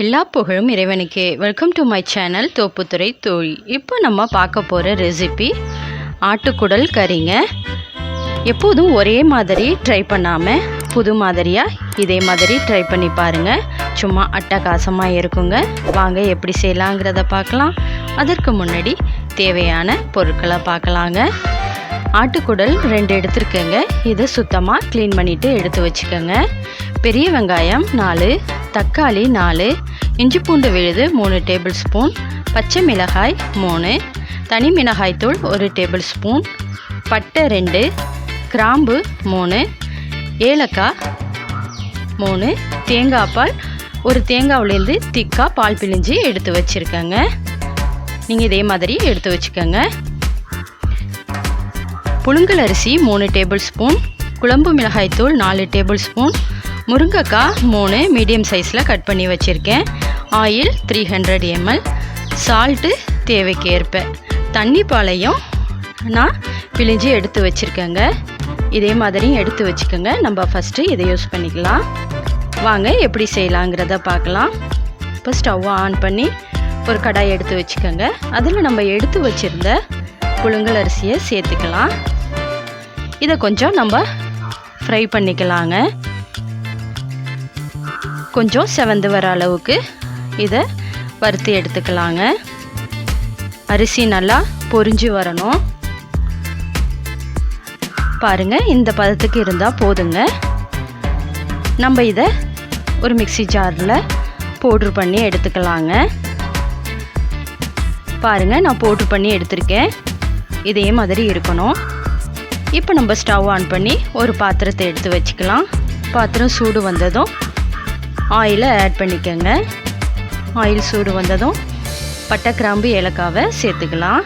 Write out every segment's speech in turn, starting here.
எல்லா புகழும் இறைவனுக்கே. Welcome to my channel Thopputhurai Thozhi இப்போ நம்ம பார்க்க போகிற ரெசிபி ஆட்டுக்குடல் கறிங்க. எப்போதும் ஒரே மாதிரி ட்ரை பண்ணாமல் புது மாதிரியாக இதே மாதிரி ட்ரை பண்ணி பாருங்கள் சும்மா அட்டகாசமாக இருக்குங்க. வாங்க எப்படி செய்யலாங்கிறத பார்க்கலாம். அதற்கு முன்னாடி தேவையான பொருட்களை பார்க்கலாங்க. ஆட்டுக்குடல் ரெண்டு எடுத்துருக்கேங்க. இதை சுத்தமாக க்ளீன் பண்ணிவிட்டு எடுத்து வச்சுக்கோங்க. பெரிய வெங்காயம் நாலு தக்காளி நாலு இஞ்சி பூண்டு விழுது மூணு டேபிள் ஸ்பூன் பச்சை மிளகாய் மூணு தனி மிளகாய்த்தூள் ஒரு டேபிள் ஸ்பூன் பட்டை ரெண்டு கிராம்பு மூணு ஏலக்காய் மூணு தேங்காய் பால் ஒரு தேங்காவிலேருந்து திக்காக பால் பிழிஞ்சு எடுத்து வச்சுருக்கேங்க. நீங்கள் இதே மாதிரி எடுத்து வச்சுக்கோங்க. புழுங்கல் அரிசி மூணு டேபிள் ஸ்பூன் குழம்பு மிளகாய்த்தூள் நாலு டேபிள் ஸ்பூன் முருங்கைக்காய் மூணு மீடியம் சைஸில் கட் பண்ணி வச்சுருக்கேன். Oil three hundred ml salt தேவைக்கு ஏற்ப தண்ணி பாலையும் நான் பிழிஞ்சு எடுத்து வச்சுருக்கேங்க. இதே மாதிரியும் எடுத்து வச்சுக்கோங்க. நம்ம ஃபஸ்ட்டு இதை யூஸ் பண்ணிக்கலாம். வாங்க எப்படி செய்யலாங்கிறத பார்க்கலாம். இப்போ ஸ்டவ் ஆன் பண்ணி ஒரு கடாய் எடுத்து வச்சுக்கோங்க. அதில் நம்ம எடுத்து வச்சுருந்த புழுங்கல் அரிசியை சேர்த்துக்கலாம். இதை கொஞ்சம் நம்ம ஃப்ரை பண்ணிக்கலாங்க. கொஞ்சம் செவந்து வர அளவுக்கு இதை வறுத்து எடுத்துக்கலாங்க. அரிசி நல்லா பொரிஞ்சு வரணும். பாருங்கள் இந்த பதத்துக்கு இருந்தால் போதுங்க. நம்ம இதை ஒரு மிக்சி ஜாரில் பவுட்ரு பண்ணி எடுத்துக்கலாங்க. பாருங்கள் நான் பவுட்ரு பண்ணி எடுத்திருக்கேன். இதே மாதிரி இருக்கணும். இப்போ நம்ம ஸ்டவ் ஆன் பண்ணி ஒரு பாத்திரத்தை எடுத்து வச்சுக்கலாம். பாத்திரம் சூடு வந்ததும் ஆயிலை ஆட் பண்ணிக்கோங்க. ஆயில் சூடு வந்ததும் பட்டை கிராம்பு ஏலக்காவை சேர்த்துக்கலாம்.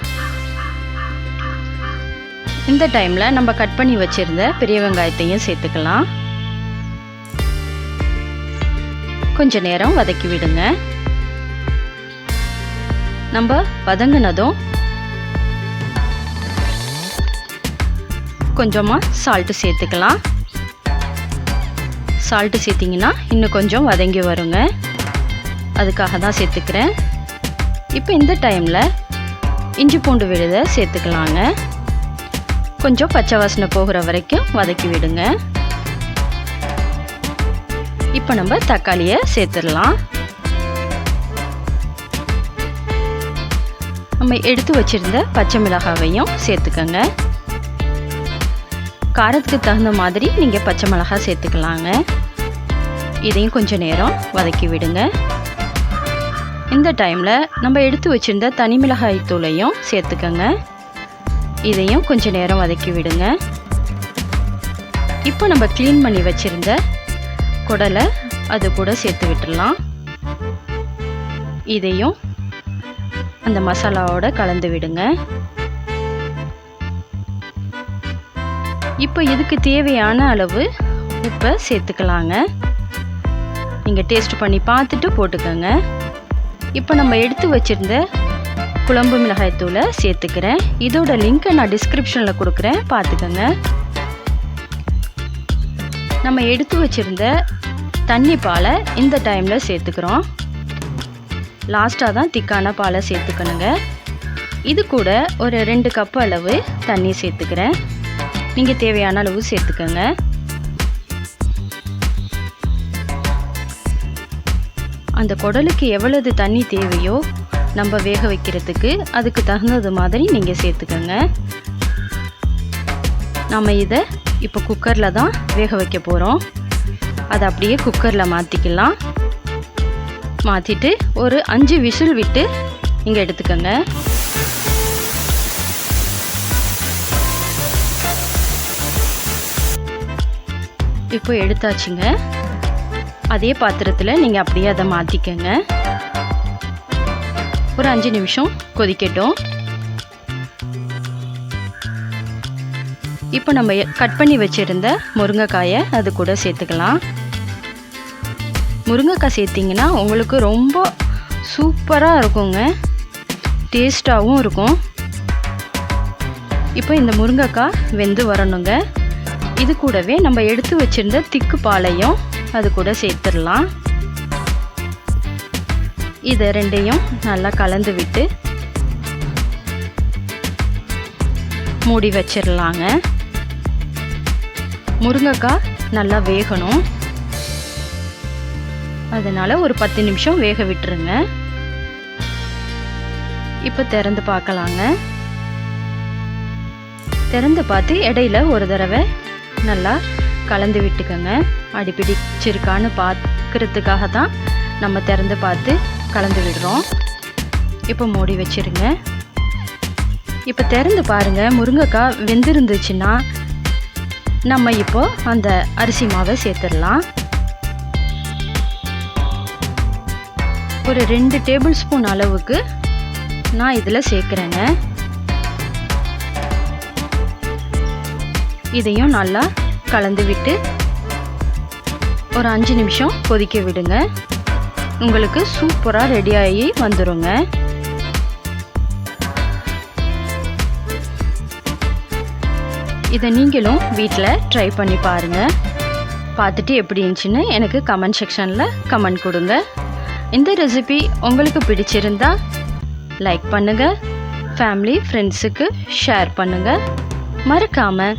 இந்த டைமில் நம்ம கட் பண்ணி வச்சுருந்த பெரிய வெங்காயத்தையும் சேர்த்துக்கலாம். கொஞ்ச நேரம் வதக்கி விடுங்க. நம்ம வதங்கினதும் கொஞ்சமாக சால்ட்டு சேர்த்துக்கலாம். சால்ட்டு சேர்த்திங்கன்னா இன்னும் கொஞ்சம் வதங்கி வருங்க. அதுக்காக தான் சேர்த்துக்கிறேன். இப்போ இந்த டைமில் இஞ்சி பூண்டு விழுதை சேர்த்துக்கலாங்க. கொஞ்சம் பச்சை வாசனை போகிற வரைக்கும் வதக்கி விடுங்க. இப்போ நம்ம தக்காளியை சேர்த்துடலாம். நம்ம எடுத்து வச்சுருந்த பச்சை மிளகாவையும் சேர்த்துக்கோங்க. காரத்துக்கு தகுந்த மாதிரி நீங்கள் பச்சை மிளகாய் சேர்த்துக்கலாங்க. இதையும் கொஞ்சம் நேரம் வதக்கி விடுங்க. இந்த டைமில் நம்ம எடுத்து வச்சுருந்த தனி மிளகாய் தூளையும் சேர்த்துக்கோங்க. இதையும் கொஞ்சம் நேரம் வதக்கி விடுங்க. இப்போ நம்ம க்ளீன் பண்ணி வச்சுருந்த குடலை அது கூட சேர்த்து விட்டுடலாம். இதையும் அந்த மசாலாவோட கலந்து விடுங்க. இப்போ இதுக்கு தேவையான அளவு உப்பை சேர்த்துக்கலாங்க. நீங்கள் டேஸ்ட் பண்ணி பார்த்துட்டு போட்டுக்கோங்க. இப்போ நம்ம எடுத்து வச்சுருந்த குழம்பு மிளகாய் தூளை சேர்த்துக்கிறேன். இதோட லிங்க்கை நான் டிஸ்கிரிப்ஷனில் கொடுக்குறேன். பார்த்துக்கோங்க. நம்ம எடுத்து வச்சுருந்த தண்ணி பாலை இந்த டைமில் சேர்த்துக்கிறோம். லாஸ்ட்டாக தான் திக்கான பாலை சேர்த்துக்கணுங்க. இது கூட ஒரு ரெண்டு கப் அளவு தண்ணி சேர்த்துக்கிறேன். நீங்கள் தேவையான அளவு சேர்த்துக்கோங்க. அந்த குடலுக்கு எவ்வளவு தண்ணி தேவையோ நம்ம வேக வைக்கிறதுக்கு அதுக்கு தகுந்தது மாதிரி நீங்கள் சேர்த்துக்கோங்க. நம்ம இதை இப்போ குக்கரில் தான் வேக வைக்க போகிறோம் அதை அப்படியே குக்கரில் மாற்றிக்கலாம் மாற்றிட்டு ஒரு அஞ்சு விசில் விட்டு நீங்கள் எடுத்துக்கோங்க. இப்போ எடுத்தாச்சுங்க. அதே பாத்திரத்தில் நீங்கள் அப்படியே அதை மாற்றிக்கங்க ஒரு அஞ்சு நிமிஷம் கொதிக்கட்டும். இப்போ நம்ம கட் பண்ணி வச்சுருந்த முருங்கைக்காயை அது கூட சேர்த்துக்கலாம். முருங்கைக்காய் சேர்த்திங்கன்னா உங்களுக்கு ரொம்ப சூப்பராக இருக்குங்க. டேஸ்ட்டாகவும் இருக்கும். இப்போ இந்த முருங்கைக்காய் வெந்து வரணுங்க. இது கூடவே நம்ம எடுத்து வச்சுருந்த திக்கு பாலையும் அது கூட சேர்த்துடலாம். இதை ரெண்டையும் நல்லா கலந்து விட்டு மூடி வச்சிடலாங்க. முருங்கைக்காய் நல்லா வேகணும். அதனால் ஒரு பத்து நிமிஷம் வேக விட்டுருங்க. இப்போ திறந்து பார்க்கலாங்க. திறந்து பார்த்து இடையில ஒரு தடவை நல்லா கலந்து விட்டுக்கோங்க. அடி பிடிச்சிருக்கான்னு பார்க்குறதுக்காக தான் நம்ம திறந்து பார்த்து கலந்து விடுறோம். இப்போ மூடி வச்சிருங்க. இப்போ திறந்து பாருங்கள் முருங்கைக்காய் வெந்திருந்துச்சுன்னா நம்ம இப்போ அந்த அரிசி மாவை சேர்த்துடலாம். ஒரு ரெண்டு டேபிள் ஸ்பூன் அளவுக்கு நான் இதில் சேர்க்குறேங்க. இதையும் நல்லா கலந்து விட்டு ஒரு அஞ்சு நிமிஷம் கொதிக்க விடுங்க. உங்களுக்கு சூப்பராக ரெடியாகி வந்துருங்க. இதை நீங்களும் வீட்டில் ட்ரை பண்ணி பாருங்கள் பார்த்துட்டு எப்படி இருந்துச்சுன்னு எனக்கு கமெண்ட் செக்ஷனில் கமெண்ட் கொடுங்க. இந்த ரெசிபி உங்களுக்கு பிடிச்சிருந்தா லைக் பண்ணுங்கள் ஃபேமிலி ஃப்ரெண்ட்ஸுக்கு ஷேர் பண்ணுங்கள் மறக்காமல்